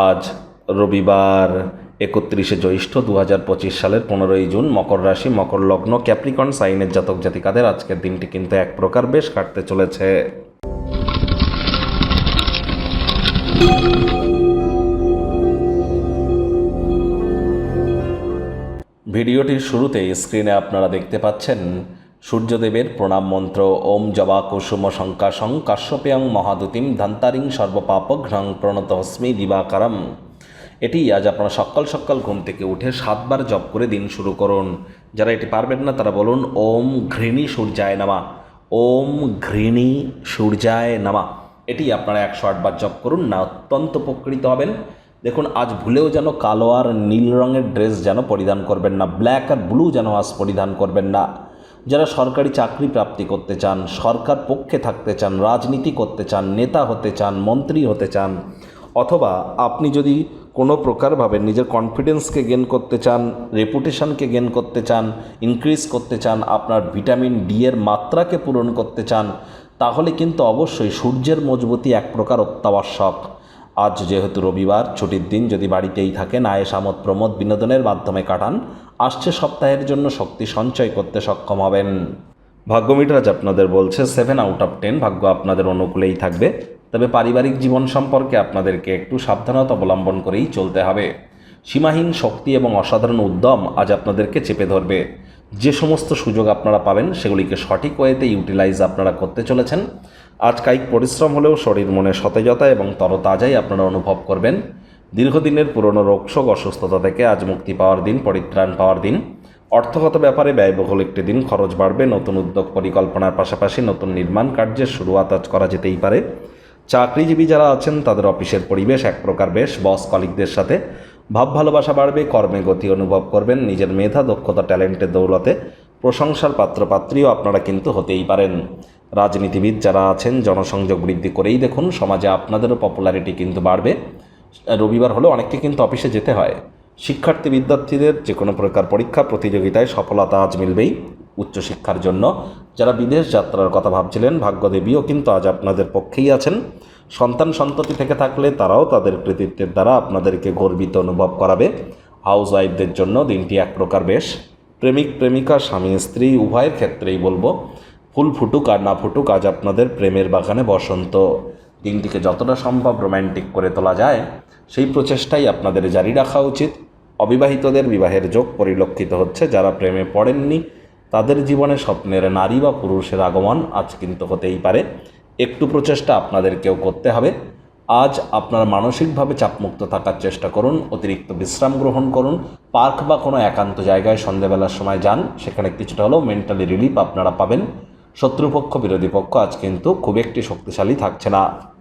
আজ রবিবার একত্রিশে জ্যৈষ্ঠ দু হাজার পঁচিশ সালের পনেরোই জুন মকর রাশি, মকর লগ্ন, ক্যাপ্রিকন, সাইনের জাতক জাতিকাদের আজকের দিনটি কিন্তু এক প্রকার বেশ কাটতে চলেছে। ভিডিওটির শুরুতে স্ক্রিনে আপনারা দেখতে পাচ্ছেন সূর্যদেবের প্রণাম মন্ত্র। ওম জবা কুসুম শঙ্কাশং কাশ্যপেয়ং মহাদুতিম ধন্তারিং সর্বপাপঘ্রং প্রণত হস্মি দিবাকারম। এটি আজ আপনারা সকাল সকাল ঘুম থেকে উঠে সাতবার জপ করে দিন শুরু করুন। যারা এটি পারবেন না, তারা বলুন, ওম ঘৃণী সূর্যায় নামা। ওম ঘৃণী সূর্যায় নামা। এটি আপনারা একশো আটবার জপ করুন, না অত্যন্ত উপকৃত হবেন। দেখুন, আজ ভুলেও যেন কালো আর নীল রঙের ড্রেস যেন পরিধান করবেন না, ব্ল্যাক আর ব্লু যেন আজ পরিধান করবেন না। যারা সরকারি চাকরি প্রাপ্তি করতে চান, সরকার পক্ষে থাকতে চান, রাজনীতি করতে চান, নেতা হতে চান, মন্ত্রী হতে চান, অথবা আপনি যদি কোনো প্রকারভাবে নিজের কনফিডেন্সকে গেন করতে চান রেপুটেশনকে গেন করতে চান ইনক্রিজ করতে চান, আপনার ভিটামিন ডি এর মাত্রাকে পূরণ করতে চান, তাহলে কিন্তু অবশ্যই সূর্যের মজবুতি এক প্রকার অত্যাবশ্যক। আজ যেহেতু রবিবার, ছুটির দিন, যদি বাড়িতেই থাকেন আয়েস আমোদ প্রমোদ বিনোদনের মাধ্যমে কাটান আসছে সপ্তাহের জন্য শক্তি সঞ্চয় করতে সক্ষম হবেন। ভাগ্যমিটার আজ আপনাদের বলছে সেভেন আউট অফ টেন ভাগ্য আপনাদের অনুকূলেই থাকবে। তবে পারিবারিক জীবন সম্পর্কে আপনাদেরকে একটু সাবধানতা অবলম্বন করেই চলতে হবে। সীমাহীন শক্তি এবং অসাধারণ উদ্যম আজ আপনাদেরকে চেপে ধরবে। যে সমস্ত সুযোগ আপনারা পাবেন, সেগুলিকে সঠিক ওয়েতে ইউটিলাইজ আপনারা করতে চলেছেন। আজ কায়িক পরিশ্রম হলেও শরীর মনে সতেজতা এবং তরতাজাই আপনারা অনুভব করবেন। দীর্ঘদিনের পুরনো রোগশোক অসুস্থতা থেকে আজ মুক্তি পাওয়ার দিন, পরিত্রাণ পাওয়ার দিন। অর্থগত ব্যাপারে ব্যয়বহুল একটি দিন, খরচ বাড়বে, নতুন উদ্যোগ পরিকল্পনার পাশাপাশি নতুন নির্মাণ কার্যের শুরুয়াত আজ করা যেতেই পারে। চাকরিজীবী যারা আছেন, তাদের অফিসের পরিবেশ এক প্রকার বেশ, বস কলিকদের সাথে ভাব ভালোবাসা বাড়বে, কর্মে গতি অনুভব করবেন, নিজের মেধা, দক্ষতা, ট্যালেন্টের দৌলতে প্রশংসার পাত্রপাত্রীও আপনারা কিন্তু হতেই পারেন। রাজনীতিবিদ যারা আছেন, জনসংযোগ বৃদ্ধি করেই দেখুন, সমাজে আপনাদেরও পপুলারিটি কিন্তু বাড়বে। রবিবার হলেও অনেককে কিন্তু অফিসে যেতে হয়। শিক্ষার্থী বিদ্যার্থীদের যে কোনো প্রকার পরীক্ষা, প্রতিযোগিতায় সফলতা আজ মিলবেই উচ্চশিক্ষার জন্য। যারা বিদেশ যাত্রার কথা ভাবছিলেন, ভাগ্যদেবীও কিন্তু আজ আপনাদের পক্ষেই আছেন। সন্তান সন্ততি থেকে থাকলে তারাও তাদের কৃতিত্বের দ্বারা আপনাদেরকে গর্বিত অনুভব করাবে। হাউস ওয়াইফদের জন্য দিনটি এক প্রকার বেশ। প্রেমিক, প্রেমিকা, স্বামী, স্ত্রী, উভয়ের ক্ষেত্রেই বলব, ফুল ফুটুক আর না ফুটুক, আজ আপনাদের প্রেমের বাগানে বসন্ত। দিনটিকে যতটা সম্ভব রোম্যান্টিক করে তোলা যায়, সেই প্রচেষ্টাই আপনাদের জারি রাখা উচিত। অবিবাহিতদের বিবাহের যোগ পরিলক্ষিত হচ্ছে, যারা প্রেমে পড়েননি, তাদের জীবনে স্বপ্নের নারী বা পুরুষের আগমন আজ কিন্তু হতেই পারে। একটু প্রচেষ্টা আপনাদেরকেও করতে হবে। আজ আপনার মানসিকভাবে চাপমুক্ত থাকার চেষ্টা করুন, অতিরিক্ত বিশ্রাম গ্রহণ করুন, পার্ক বা কোনো একান্ত জায়গায় সন্ধেবেলার সময় যান, সেখানে কিছুটা হলেও মেন্টালি রিলিফ আপনারা পাবেন। শত্রুপক্ষ, বিরোধী পক্ষ আজ কিন্তু খুব একটি শক্তিশালী থাকছে না।